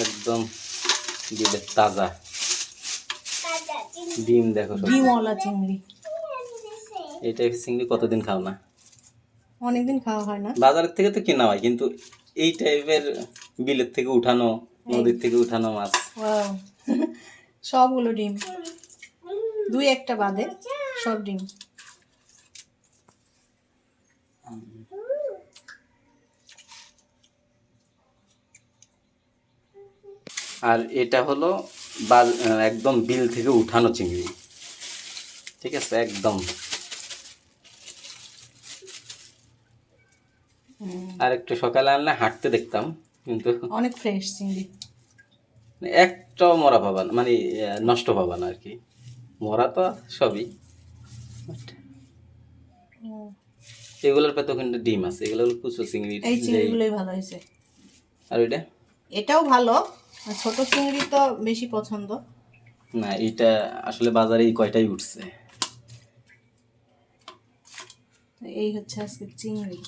একদম বিলের তাজা। ডিম দেখো ডিমওয়ালা চিংড়ি। এই টাইপের চিংড়ি কতদিন খাও না? অনেকদিন খাওয়া হয় না। বাজারের থেকে তো কেনা হয় কিন্তু এই টাইপের বিলের থেকে উঠানো নদীর থেকে উঠানো মাছ. সবগুলো ডিম। দুই একটা বাদে সব ডিম। আর এটা হলো একদম বিল থেকে উঠানো চিংড়ি। ঠিক আছে? একদম। আর একটু সকালে আনলে হাঁটতে দেখতাম কিন্তু অনেক ফ্রেশ চিংড়ি। একটাও মরা পাবা না মানে নষ্ট পাবা না আর কি। মরা তো সবই। এগুলোর পেতো কিন্তু ডিম আছে। এগুলো কুচো চিংড়ি এই চিংড়িগুলোই ভালো হয়েছে। আর ওইটা? এটাও ভালো ছোট চিংড়ি তো বেশি পছন্দ। না এটা আসলে বাজারে এই কয়টাই উঠছে? এই হচ্ছে আজকে চিংড়ি।